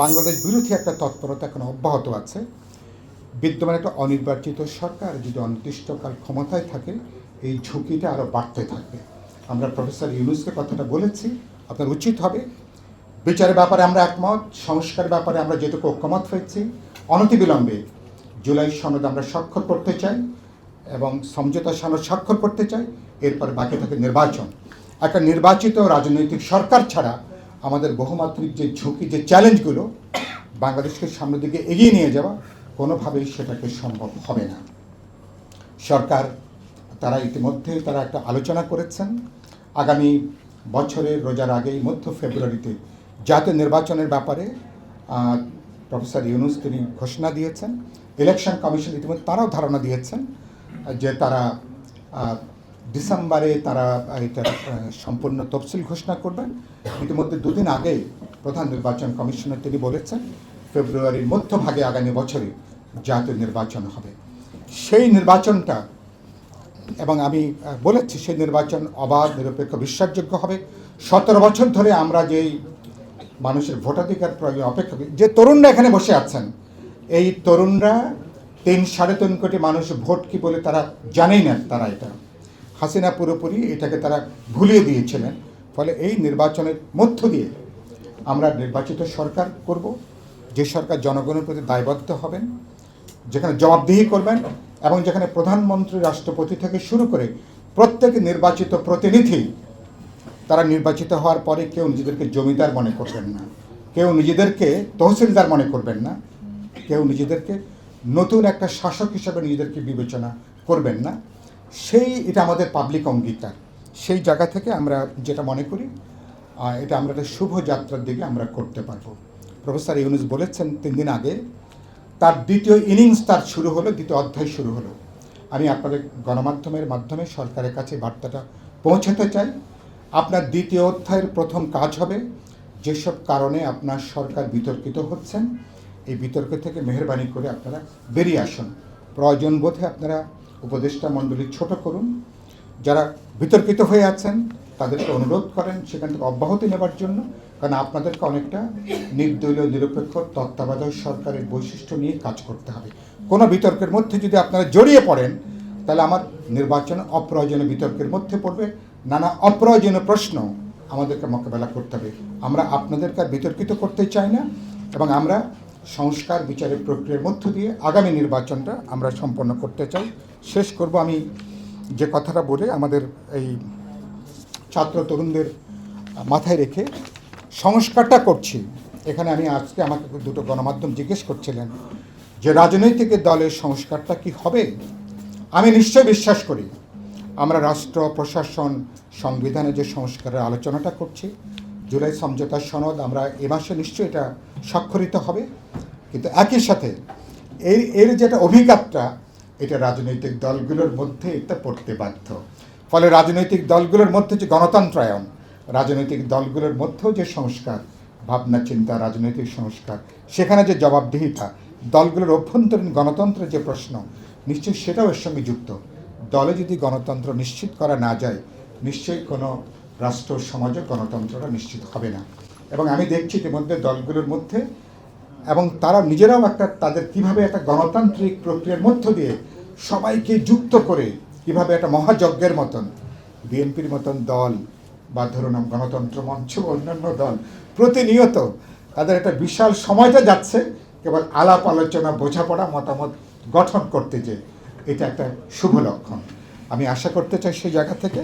বাংলাদেশ বিরোধী একটা তৎপরতা এখন অব্যাহত আছে। বিদ্যমান একটা অনির্বাচিত সরকার যদি অনির্দিষ্টকাল ক্ষমতায় থাকে, এই ঝুঁকিটা আরও বাড়তে থাকবে। আমরা প্রফেসর ইউনুসকে কথাটা বলেছি, আপনার উচিত হবে। বিচারের ব্যাপারে আমরা একমত সংস্কার ব্যাপারে আমরা যেটুকু ঐক্যমত হয়েছি অনতিবিলম্বে জুলাই সনদ আমরা স্বাক্ষর করতে চাই এবং সমঝোতা সনদ স্বাক্ষর করতে চাই। এরপর বাকি থাকে নির্বাচন। একটা নির্বাচিত রাজনৈতিক সরকার ছাড়া আমাদের বহুমাত্রিক যে ঝুঁকি, যে চ্যালেঞ্জগুলো বাংলাদেশকে সামনের দিকে এগিয়ে নিয়ে যাওয়া, কোনোভাবেই সেটাকে সম্ভব হবে না। সরকার, তারা ইতিমধ্যে তারা একটা আলোচনা করেছেন। আগামী বছরের রোজার আগেই মধ্য ফেব্রুয়ারিতে জাতীয় নির্বাচনের ব্যাপারে প্রফেসর ইউনুস তিনি ঘোষণা দিয়েছেন। ইলেকশন কমিশন ইতিমধ্যে তারাও ধারণা দিয়েছেন যে তারা ডিসেম্বরে তারা আহ, সম্পূর্ণ তফসিল ঘোষণা করবেন। ইতিমধ্যে দুদিন আগে প্রধান নির্বাচন কমিশনার তিনি বলেছেন ফেব্রুয়ারির মধ্যভাগে আগামী বছরে জাতীয় নির্বাচন হবে। সেই নির্বাচনটা এবং আমি বলেছি সেই নির্বাচন অবাধ নিরপেক্ষ বিশ্বাসযোগ্য হবে। সতেরো বছর ধরে আমরা যেই মানুষের ভোটাধিকার প্রয়োজন অপেক্ষা করি যে তরুণরা এখানে বসে আছেন এই তরুণরা তিন সাড়ে তিন কোটি মানুষ ভোট কি বলে তারা জানেই না তারা এটা। হাসিনা পুরোপুরি এটাকে তারা ভুলিয়ে দিয়েছিলেন। ফলে এই নির্বাচনের মধ্য দিয়ে আমরা নির্বাচিত সরকার করব। যে সরকার জনগণের প্রতি দায়বদ্ধ হবেন, যেখানে জবাবদিহি করবেন এবং যেখানে প্রধানমন্ত্রী, রাষ্ট্রপতি থেকে শুরু করে প্রত্যেক নির্বাচিত প্রতিনিধি তারা নির্বাচিত হওয়ার পরে কেউ নিজেদেরকে জমিদার মনে করবেন না, কেউ নিজেদেরকে তহসিলদার মনে করবেন না, কেউ নিজেদেরকে নতুন একটা শাসক হিসাবে নিজেদেরকে বিবেচনা করবেন না। সেই এটা আমাদের পাবলিক অঙ্গীকার। সেই জায়গা থেকে আমরা যেটা মনে করি এটা আমরা একটা শুভ যাত্রার দিকে আমরা করতে পারব। প্রফেসর ইউনুস বলেছেন তিন দিন আগে, তার দ্বিতীয় ইনিংস তার শুরু হলো, দ্বিতীয় অধ্যায় শুরু হলো। আমি আপনাদের গণমাধ্যমের মাধ্যমে সরকারের কাছে বার্তাটা পৌঁছাতে চাই। আপনার দ্বিতীয় অধ্যায়ের প্রথম কাজ হবে, যেসব কারণে আপনার সরকার বিতর্কিত হচ্ছেন, এই বিতর্ক থেকে মেহরবানি করে আপনারা বেরিয়ে আসুন। প্রয়োজন বোধে আপনারা উপদেষ্টা মণ্ডলী ছোট করুন যারা বিতর্কিত হয়ে আছেন, তাদেরকে অনুরোধ করেন সেখান থেকে অব্যাহতি নেবার জন্য, কারণ আপনাদেরকে অনেকটা নির্দলীয়, নিরপেক্ষ, তত্ত্বাবধায়ক সরকারের বৈশিষ্ট্য নিয়ে কাজ করতে হবে। কোনো বিতর্কের মধ্যে যদি আপনারা জড়িয়ে পড়েন, তাহলে আমার নির্বাচন অপ্রয়োজনীয় বিতর্কের মধ্যে পড়বে। নানা অপ্রয়োজনীয় প্রশ্ন আমাদেরকে মোকাবেলা করতে হবে। আমরা আপনাদেরকে বিতর্কিত করতে চাই না, এবং আমরা সংস্কার বিচারের প্রক্রিয়ার মধ্য দিয়ে আগামী নির্বাচনটা আমরা সম্পন্ন করতে চাই। শেষ করব আমি যে কথাটা বলে আমাদের এই ছাত্র তরুণদের মাথায় রেখে সংস্কারটা করছি। এখানে আমি আজকে আমাকে দুটো গণমাধ্যম জিজ্ঞেস করছিলেন যে রাজনৈতিক দলের সংস্কারটা কি হবে? আমি নিশ্চয় বিশ্বাস করি। আমরা রাষ্ট্র, প্রশাসন সংবিধানে যে সংস্কারের আলোচনাটা করছি জুলাই সমঝোতা সনদ আমরা এ মাসে নিশ্চয়ই এটা স্বাক্ষরিত হবে। কিন্তু একই সাথে এর এর যেটা অভিজ্ঞতা এটা রাজনৈতিক দলগুলোর মধ্যে এটা পড়তে বাধ্য। ফলে রাজনৈতিক দলগুলোর মধ্যে যে গণতন্ত্রায়ন, রাজনৈতিক দলগুলোর মধ্যেও যে সংস্কার, ভাবনা, চিন্তা, রাজনৈতিক সংস্কার, সেখানে যে জবাবদিহিতা, দলগুলোর অভ্যন্তরীণ গণতন্ত্রের যে প্রশ্ন, নিশ্চয়ই সেটাও এর সঙ্গে যুক্ত। দলে যদি গণতন্ত্র নিশ্চিত করা না যায়, নিশ্চয়ই কোনো রাষ্ট্র, সমাজে গণতন্ত্রটা নিশ্চিত হবে না। এবং আমি দেখছি ইতিমধ্যে দলগুলোর মধ্যে, এবং তারা নিজেরাও একটা, তাদের কীভাবে একটা গণতান্ত্রিক প্রক্রিয়ার মধ্য দিয়ে সবাইকে যুক্ত করে কীভাবে একটা মহাযজ্ঞের মতন, বিএনপির মতন দল বা ধরুন গণতন্ত্র মঞ্চ অন্যান্য দল প্রতিনিয়ত তাদের একটা বিশাল সময়টা যাচ্ছে, কেবল আলাপ, আলোচনা, বোঝাপড়া, মতামত গঠন করতে যে এটা একটা শুভ লক্ষণ। আমি আশা করতে চাই সেই জায়গা থেকে।